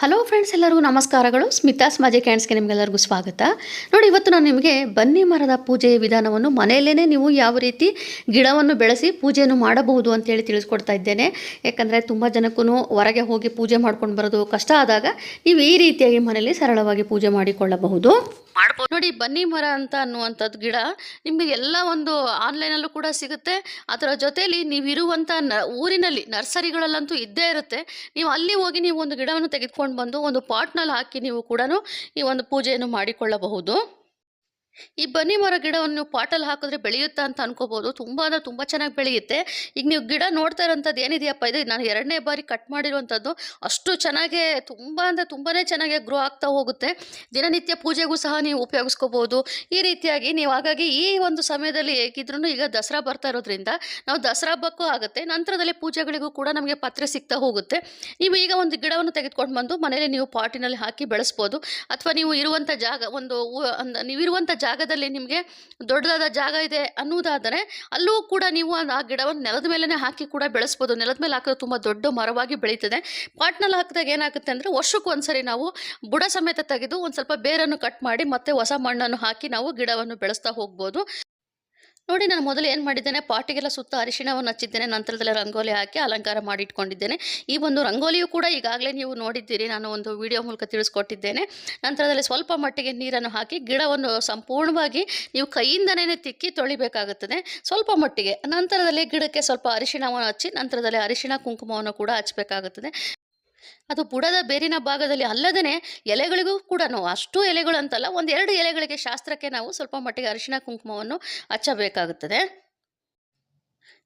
Hello friends ಎಲ್ಲರಿಗೂ ನಮಸ್ಕಾರಗಳು. ಸ್ಮಿತಾಸ್ ಸ್ಮಾಜಿ ಕ್ಯಾಂಡ್ಸ್ಗೆ ನಿಮಗೆಲ್ಲರಿಗೂ ಸ್ವಾಗತ. ನೋಡಿ, ಇವತ್ತು ನಾನು ನಿಮಗೆ ಬನ್ನಿ ಮರದ ಪೂಜೆಯ ವಿಧಾನವನ್ನು ಮನೆಯಲ್ಲೇ ನೀವು ಯಾವ ರೀತಿ ಗಿಡವನ್ನು ಬೆಳೆಸಿ ಪೂಜೆಯನ್ನು ಮಾಡಬಹುದು ಅಂತೇಳಿ ತಿಳಿಸ್ಕೊಡ್ತಾ ಇದ್ದೇನೆ. ಯಾಕಂದರೆ ತುಂಬ ಜನಕ್ಕೂ ಹೊರಗೆ ಹೋಗಿ ಪೂಜೆ ಮಾಡ್ಕೊಂಡು ಬರೋದು ಕಷ್ಟ ಆದಾಗ ನೀವು ಈ ರೀತಿಯಾಗಿ ಮನೆಯಲ್ಲಿ ಸರಳವಾಗಿ ಪೂಜೆ ಮಾಡಿಕೊಳ್ಳಬಹುದು. ನೋಡಿ ಬನ್ನಿ ಮರ ಅಂತ ಅನ್ನುವಂಥದ್ದು ಗಿಡ ನಿಮಗೆ ಎಲ್ಲ ಒಂದು ಆನ್ಲೈನಲ್ಲೂ ಕೂಡ ಸಿಗುತ್ತೆ. ಅದರ ಜೊತೆಯಲ್ಲಿ ನೀವಿರುವಂಥ ನ ಊರಿನಲ್ಲಿ ನರ್ಸರಿಗಳಲ್ಲಂತೂ ಇದ್ದೇ ಇರುತ್ತೆ. ನೀವು ಅಲ್ಲಿ ಹೋಗಿ ನೀವು ಒಂದು ಗಿಡವನ್ನು ತೆಗೆದುಕೊಂಡು ಬಂದು ಒಂದು ಪಾಟ್ನಲ್ಲಿ ಹಾಕಿ ನೀವು ಕೂಡ ಈ ಒಂದು ಪೂಜೆಯನ್ನು ಮಾಡಿಕೊಳ್ಳಬಹುದು. ಈ ಬನ್ನಿ ಮರ ಗಿಡವನ್ನು ನೀವು ಪಾಟಲ್ಲಿ ಹಾಕಿದ್ರೆ ಬೆಳೆಯುತ್ತಾ ಅಂತ ಅನ್ಕೋಬೋದು. ತುಂಬ ಅಂದರೆ ತುಂಬ ಚೆನ್ನಾಗಿ ಬೆಳೆಯುತ್ತೆ. ಈಗ ನೀವು ಗಿಡ ನೋಡ್ತಾ ಇರೋಂಥದ್ದು ಏನಿದೆಯಪ್ಪ? ಇದು ನಾನು ಎರಡನೇ ಬಾರಿ ಕಟ್ ಮಾಡಿರುವಂಥದ್ದು. ಅಷ್ಟು ಚೆನ್ನಾಗೇ ತುಂಬ ಅಂದರೆ ತುಂಬಾ ಚೆನ್ನಾಗಿ ಗ್ರೋ ಆಗ್ತಾ ಹೋಗುತ್ತೆ. ದಿನನಿತ್ಯ ಪೂಜೆಗೂ ಸಹ ನೀವು ಉಪಯೋಗಿಸ್ಕೋಬೋದು. ಈ ರೀತಿಯಾಗಿ ನೀವು ಹಾಗಾಗಿ ಈ ಒಂದು ಸಮಯದಲ್ಲಿ ಹೇಗಿದ್ರೂ ಈಗ ದಸರಾ ಬರ್ತಾ ಇರೋದ್ರಿಂದ ನಾವು ದಸರಾ ಹಬ್ಬಕ್ಕೂ ಆಗುತ್ತೆ. ನಂತರದಲ್ಲಿ ಪೂಜೆಗಳಿಗೂ ಕೂಡ ನಮಗೆ ಪತ್ರೆ ಸಿಗ್ತಾ ಹೋಗುತ್ತೆ. ನೀವು ಈಗ ಒಂದು ಗಿಡವನ್ನು ತೆಗೆದುಕೊಂಡು ಬಂದು ಮನೇಲಿ ನೀವು ಪಾಟಿನಲ್ಲಿ ಹಾಕಿ ಬೆಳೆಸ್ಬೋದು. ಅಥವಾ ನೀವು ಇರುವಂಥ ಜಾಗ ಒಂದು ನೀವಿರುವಂಥ ಜಾಗದಲ್ಲಿ ನಿಮಗೆ ದೊಡ್ಡದಾದ ಜಾಗ ಇದೆ ಅನ್ನುವುದಾದರೆ ಅಲ್ಲೂ ಕೂಡ ನೀವು ಆ ಗಿಡವನ್ನು ನೆಲದ ಮೇಲೇ ಹಾಕಿ ಕೂಡ ಬೆಳೆಸ್ಬೋದು. ನೆಲದ ಮೇಲೆ ಹಾಕಿದ್ರೆ ತುಂಬ ದೊಡ್ಡ ಮರವಾಗಿ ಬೆಳೀತದೆ. ಪಾಟ್ನಲ್ಲಿ ಹಾಕಿದಾಗ ಏನಾಗುತ್ತೆ ಅಂದರೆ ವರ್ಷಕ್ಕೆ ಒಂದ್ಸರಿ ನಾವು ಬುಡ ಸಮೇತ ತೆಗೆದು ಒಂದು ಸ್ವಲ್ಪ ಬೇರನ್ನು ಕಟ್ ಮಾಡಿ ಮತ್ತೆ ಹೊಸ ಮಣ್ಣನ್ನು ಹಾಕಿ ನಾವು ಗಿಡವನ್ನು ಬೆಳೆಸ್ತಾ ಹೋಗ್ಬೋದು. ನೋಡಿ ನಾನು ಮೊದಲು ಏನು ಮಾಡಿದ್ದೇನೆ, ಪಾಟಿಗೆಲ್ಲ ಸುತ್ತ ಅರಿಶಿಣವನ್ನು ಹಚ್ಚಿದ್ದೇನೆ, ನಂತರದಲ್ಲಿ ರಂಗೋಲಿ ಹಾಕಿ ಅಲಂಕಾರ ಮಾಡಿಟ್ಕೊಂಡಿದ್ದೇನೆ ಈ ಒಂದು ರಂಗೋಲಿಯು ಕೂಡ ಈಗಾಗಲೇ ನೀವು ನೋಡಿದ್ದೀರಿ, ನಾನು ಒಂದು ವಿಡಿಯೋ ಮೂಲಕ ತಿಳಿಸ್ಕೊಟ್ಟಿದ್ದೇನೆ. ನಂತರದಲ್ಲಿ ಸ್ವಲ್ಪ ಮಟ್ಟಿಗೆ ನೀರನ್ನು ಹಾಕಿ ಗಿಡವನ್ನು ಸಂಪೂರ್ಣವಾಗಿ ನೀವು ಕೈಯಿಂದನೇ ತಿಕ್ಕಿ ತೊಳಿಬೇಕಾಗುತ್ತದೆ. ಸ್ವಲ್ಪ ಮಟ್ಟಿಗೆ, ನಂತರದಲ್ಲಿ ಗಿಡಕ್ಕೆ ಸ್ವಲ್ಪ ಅರಿಶಿಣವನ್ನು ಹಚ್ಚಿ, ನಂತರದಲ್ಲಿ ಅರಿಶಿಣ, ಕುಂಕುಮವನ್ನು ಕೂಡ ಹಚ್ಚಬೇಕಾಗುತ್ತದೆ. ಅದು ಬುಡದ ಬೇರಿನ ಭಾಗದಲ್ಲಿ ಅಲ್ಲದೇ ಎಲೆಗಳಿಗೂ ಕೂಡ ಅಷ್ಟು ಎಲೆಗಳು ಅಂತಲ್ಲ, ಒಂದೆರಡು ಎಲೆಗಳಿಗೆ ಶಾಸ್ತ್ರಕ್ಕೆ ನಾವು ಸ್ವಲ್ಪ ಮಟ್ಟಿಗೆ ಅರಿಶಿಣ ಕುಂಕುಮವನ್ನು ಹಚ್ಚಬೇಕಾಗುತ್ತದೆ.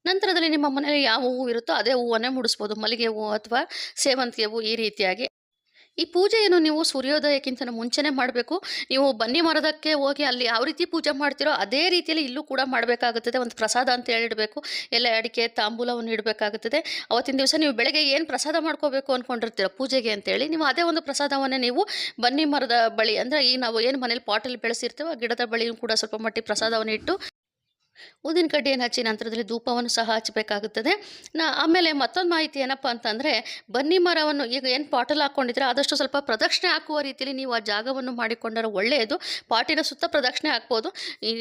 ನಂತರದಲ್ಲಿ ನಿಮ್ಮ ಮನೆಯಲ್ಲಿ ಯಾವ ಹೂವು ಇರುತ್ತೋ ಅದೇ ಹೂವನ್ನೇ ಮುಡಿಸ್ಬೋದು. ಮಲ್ಲಿಗೆ ಹೂವು ಅಥವಾ ಸೇವಂತಿಗೆ ಹೂವು ಈ ರೀತಿಯಾಗಿ ಈ ಪೂಜೆಯನ್ನು ನೀವು ಸೂರ್ಯೋದಯಕ್ಕಿಂತ ಮುಂಚೆನೇ ಮಾಡಬೇಕು. ನೀವು ಬನ್ನಿ ಮರದಕ್ಕೆ ಹೋಗಿ ಅಲ್ಲಿ ಯಾವ ರೀತಿ ಪೂಜೆ ಮಾಡ್ತೀರೋ ಅದೇ ರೀತಿಯಲ್ಲಿ ಇಲ್ಲೂ ಕೂಡ ಮಾಡಬೇಕಾಗುತ್ತದೆ. ಒಂದು ಪ್ರಸಾದ ಅಂತ ಹೇಳಿಡಬೇಕು. ಎಲ್ಲ ಅಡಿಕೆ, ತಾಂಬೂಲವನ್ನು ಇಡಬೇಕಾಗುತ್ತದೆ. ಅವತ್ತಿನ ದಿವಸ ನೀವು ಬೆಳಗ್ಗೆ ಏನು ಪ್ರಸಾದ ಮಾಡ್ಕೋಬೇಕು ಅಂದ್ಕೊಂಡಿರ್ತೀರ ಪೂಜೆಗೆ ಅಂತೇಳಿ ನೀವು ಅದೇ ಒಂದು ಪ್ರಸಾದವನ್ನೇ ನೀವು ಬನ್ನಿ ಮರದ ಬಳಿ. ಅಂದರೆ ಈ ನಾವು ಏನು ಮನೇಲಿ ಪಾಟಲ್ಲಿ ಬೆಳೆಸಿರ್ತೀವೋ ಗಿಡದ ಬಳಿಯೂ ಕೂಡ ಸ್ವಲ್ಪ ಮಟ್ಟಿಗೆ ಪ್ರಸಾದವನ್ನು ಇಟ್ಟು ಊದಿನ ಕಡ್ಡಿಯನ್ನು ಹಚ್ಚಿ ನಂತರದಲ್ಲಿ ಧೂಪವನ್ನು ಸಹ ಹಚ್ಚಬೇಕಾಗುತ್ತದೆ. ನಾ, ಆಮೇಲೆ ಮತ್ತೊಂದು ಮಾಹಿತಿ ಏನಪ್ಪ ಅಂತಂದರೆ, ಬನ್ನಿ ಮರವನ್ನು ಈಗ ಏನು ಪಾಟಲ್ಲಿ ಹಾಕ್ಕೊಂಡಿದ್ರೆ ಆದಷ್ಟು ಸ್ವಲ್ಪ ಪ್ರದಕ್ಷಿಣೆ ಹಾಕುವ ರೀತಿಯಲ್ಲಿ ನೀವು ಆ ಜಾಗವನ್ನು ಮಾಡಿಕೊಂಡರೆ ಒಳ್ಳೆಯದು. ಪಾಟಿನ ಸುತ್ತ ಪ್ರದಕ್ಷಿಣೆ ಹಾಕ್ಬೋದು.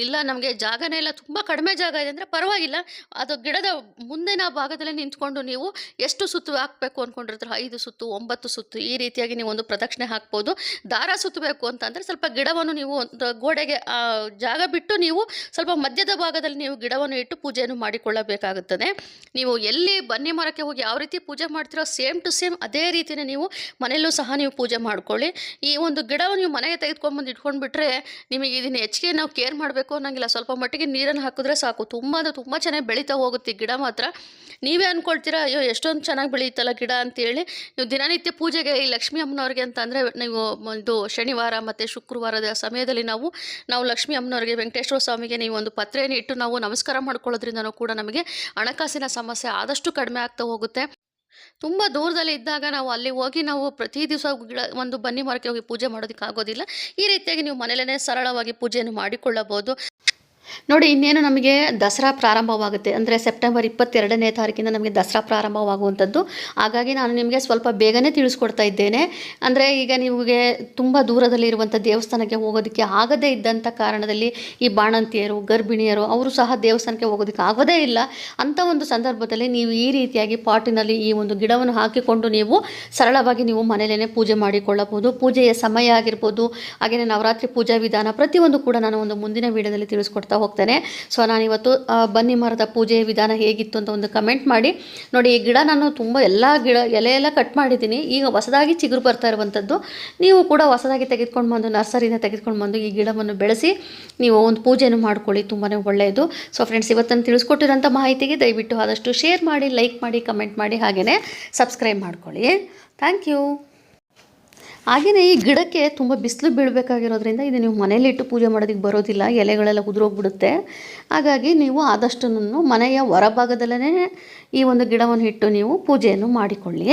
ಇಲ್ಲ ನಮಗೆ ಜಾಗನೇ ಇಲ್ಲ, ತುಂಬ ಕಡಿಮೆ ಜಾಗ ಇದೆ ಅಂದರೆ ಪರವಾಗಿಲ್ಲ. ಅದು ಗಿಡದ ಮುಂದಿನ ಭಾಗದಲ್ಲಿ ನಿಂತ್ಕೊಂಡು ನೀವು ಎಷ್ಟು ಸುತ್ತು ಹಾಕಬೇಕು ಅಂದ್ಕೊಂಡಿರ್ತೀರ ಐದು ಸುತ್ತು, ಒಂಬತ್ತು ಸುತ್ತು, ಈ ರೀತಿಯಾಗಿ ನೀವು ಒಂದು ಪ್ರದಕ್ಷಿಣೆ ಹಾಕ್ಬೋದು. ದಾರ ಸುತ್ತಬೇಕು ಅಂತಂದರೆ ಸ್ವಲ್ಪ ಗಿಡವನ್ನು ನೀವು ಒಂದು ಗೋಡೆಗೆ ಜಾಗ ಬಿಟ್ಟು ನೀವು ಸ್ವಲ್ಪ ಮಧ್ಯದ ಭಾಗದಲ್ಲಿ ನೀವು ಗಿಡವನ್ನು ಇಟ್ಟು ಪೂಜೆಯನ್ನು ಮಾಡಿಕೊಳ್ಳಬೇಕಾಗುತ್ತದೆ. ನೀವು ಎಲ್ಲಿ ಬನ್ನಿ ಮರಕ್ಕೆ ಹೋಗಿ ಯಾವ ರೀತಿ ಪೂಜೆ ಮಾಡ್ತೀರೋ ಸೇಮ್ ಟು ಸೇಮ್ ಅದೇ ರೀತಿಯೇ ನೀವು ಮನೆಯಲ್ಲೂ ಸಹ ನೀವು ಪೂಜೆ ಮಾಡ್ಕೊಳ್ಳಿ. ಈ ಒಂದು ಗಿಡವನ್ನು ನೀವು ಮನೆಗೆ ತೆಗೆದುಕೊಂಡ್ಬಂದು ಇಟ್ಕೊಂಡ್ಬಿಟ್ರೆ ನಿಮಗೆ ಇದನ್ನು ಹೆಚ್ಚಿಗೆ ನಾವು ಕೇರ್ ಮಾಡಬೇಕು ಅನ್ನೋಂಗಿಲ್ಲ. ಸ್ವಲ್ಪ ಮಟ್ಟಿಗೆ ನೀರನ್ನು ಹಾಕಿದ್ರೆ ಸಾಕು. ತುಂಬ ಅಂದರೆ ತುಂಬ ಚೆನ್ನಾಗಿ ಬೆಳೀತಾ ಹೋಗುತ್ತೆ ಗಿಡ ಮಾತ್ರ. ನೀವೇ ಅಂದ್ಕೊಳ್ತೀರಾ, ಅಯ್ಯೋ ಎಷ್ಟೊಂದು ಚೆನ್ನಾಗಿ ಬೆಳೆಯುತ್ತಲ್ಲ ಗಿಡ ಅಂತೇಳಿ. ನೀವು ದಿನನಿತ್ಯ ಪೂಜೆಗೆ ಈ ಲಕ್ಷ್ಮೀ ಅಮ್ಮನವ್ರಿಗೆ ಅಂತ ಅಂದರೆ ನೀವು ಒಂದು ಶನಿವಾರ ಮತ್ತು ಶುಕ್ರವಾರದ ಸಮಯದಲ್ಲಿ ನಾವು ನಾವು ಲಕ್ಷ್ಮೀ ಅಮ್ಮನವ್ರಿಗೆ, ವೆಂಕಟೇಶ್ವರ ಸ್ವಾಮಿಗೆ ನೀವು ಒಂದು ಪತ್ರೆಯನ್ನು ಇಟ್ಟು ನಾವು ನಮಸ್ಕಾರ ಮಾಡ್ಕೊಳ್ಳೋದ್ರಿಂದನೂ ಕೂಡ ನಮಗೆ ಹಣಕಾಸಿನ ಸಮಸ್ಯೆ ಆದಷ್ಟು ಕಡಿಮೆ ಆಗ್ತಾ ಹೋಗುತ್ತೆ. ತುಂಬ ದೂರದಲ್ಲಿ ಇದ್ದಾಗ ನಾವು ಅಲ್ಲಿ ಹೋಗಿ ನಾವು ಪ್ರತಿ ದಿವಸ ಗಿಡ ಒಂದು ಬನ್ನಿ ಮರಕ್ಕೆ ಹೋಗಿ ಪೂಜೆ ಮಾಡೋದಕ್ಕೆ ಆಗೋದಿಲ್ಲ. ಈ ರೀತಿಯಾಗಿ ನೀವು ಮನೆಯಲ್ಲೇ ಸರಳವಾಗಿ ಪೂಜೆಯನ್ನು ಮಾಡಿಕೊಳ್ಳಬಹುದು. ನೋಡಿ, ಇನ್ನೇನು ನಮಗೆ ದಸರಾ ಪ್ರಾರಂಭವಾಗುತ್ತೆ ಅಂದರೆ ಸೆಪ್ಟೆಂಬರ್ ಇಪ್ಪತ್ತೆರಡನೇ ತಾರೀಕಿಂದ ನಮಗೆ ದಸರಾ ಪ್ರಾರಂಭವಾಗುವಂಥದ್ದು. ಹಾಗಾಗಿ ನಾನು ನಿಮಗೆ ಸ್ವಲ್ಪ ಬೇಗನೆ ತಿಳಿಸ್ಕೊಡ್ತಾ ಇದ್ದೇನೆ. ಅಂದರೆ ಈಗ ನಿಮಗೆ ತುಂಬ ದೂರದಲ್ಲಿ ಇರುವಂಥ ದೇವಸ್ಥಾನಕ್ಕೆ ಹೋಗೋದಕ್ಕೆ ಆಗದೇ ಇದ್ದಂಥ ಕಾರಣದಲ್ಲಿ ಈ ಬಾಣಂತಿಯರು, ಗರ್ಭಿಣಿಯರು ಅವರು ಸಹ ದೇವಸ್ಥಾನಕ್ಕೆ ಹೋಗೋದಕ್ಕೆ ಆಗೋದೇ ಇಲ್ಲ. ಅಂಥ ಒಂದು ಸಂದರ್ಭದಲ್ಲಿ ನೀವು ಈ ರೀತಿಯಾಗಿ ಪಾಟಿನಲ್ಲಿ ಈ ಒಂದು ಗಿಡವನ್ನು ಹಾಕಿಕೊಂಡು ನೀವು ಸರಳವಾಗಿ ನೀವು ಮನೆಯಲ್ಲೇ ಪೂಜೆ ಮಾಡಿಕೊಳ್ಳಬಹುದು. ಪೂಜೆಯ ಸಮಯ ಆಗಿರ್ಬೋದು, ಹಾಗೆಯೇ ನವರಾತ್ರಿ ಪೂಜಾ ವಿಧಾನ ಪ್ರತಿಯೊಂದು ಕೂಡ ನಾನು ಒಂದು ಮುಂದಿನ ವಿಡಿಯೋದಲ್ಲಿ ತಿಳಿಸ್ಕೊಡ್ತಾ ಹೋಗ್ತೇನೆ. ಸೊ ನಾನು ಇವತ್ತು ಬನ್ನಿ ಮರದ ಪೂಜೆ ವಿಧಾನ ಹೇಗಿತ್ತು ಅಂತ ಒಂದು ಕಮೆಂಟ್ ಮಾಡಿ. ನೋಡಿ, ಈ ಗಿಡ ನಾನು ತುಂಬ ಎಲ್ಲ ಗಿಡ, ಎಲೆ ಎಲ್ಲ ಕಟ್ ಮಾಡಿದ್ದೀನಿ. ಈಗ ಹೊಸದಾಗಿ ಚಿಗುರು ಬರ್ತಾ ಇರುವಂಥದ್ದು ನೀವು ಕೂಡ ಹೊಸದಾಗಿ ತೆಗೆದುಕೊಂಡು ಬಂದು, ನರ್ಸರಿಯಿಂದ ತೆಗೆದುಕೊಂಡು ಬಂದು ಈ ಗಿಡವನ್ನು ಬೆಳೆಸಿ, ನೀವು ಒಂದು ಪೂಜೆಯನ್ನು ಮಾಡ್ಕೊಳ್ಳಿ. ತುಂಬಾ ಒಳ್ಳೆಯದು. ಸೊ ಫ್ರೆಂಡ್ಸ್ ಇವತ್ತನ್ನು ತಿಳಿಸ್ಕೊಟ್ಟಿರೋಂಥ ಮಾಹಿತಿಗೆ ದಯವಿಟ್ಟು ಆದಷ್ಟು ಶೇರ್ ಮಾಡಿ ಲೈಕ್ ಮಾಡಿ ಕಮೆಂಟ್ ಮಾಡಿ ಹಾಗೆಯೇ ಸಬ್ಸ್ಕ್ರೈಬ್ ಮಾಡ್ಕೊಳ್ಳಿ. ಥ್ಯಾಂಕ್ ಯು ಹಾಗೆಯೇ ಈ ಗಿಡಕ್ಕೆ ತುಂಬ ಬಿಸಿಲು ಬೀಳಬೇಕಾಗಿರೋದ್ರಿಂದ ಇದು ನೀವು ಮನೇಲಿಟ್ಟು ಪೂಜೆ ಮಾಡೋದಕ್ಕೆ ಬರೋದಿಲ್ಲ, ಎಲೆಗಳೆಲ್ಲ ಉದುರೋಗ್ಬಿಡುತ್ತೆ ಹಾಗಾಗಿ ನೀವು ಆದಷ್ಟನ್ನು ಮನೆಯ ಹೊರಭಾಗದಲ್ಲೇ ಈ ಒಂದು ಗಿಡವನ್ನು ಇಟ್ಟು ನೀವು ಪೂಜೆಯನ್ನು ಮಾಡಿಕೊಳ್ಳಿ.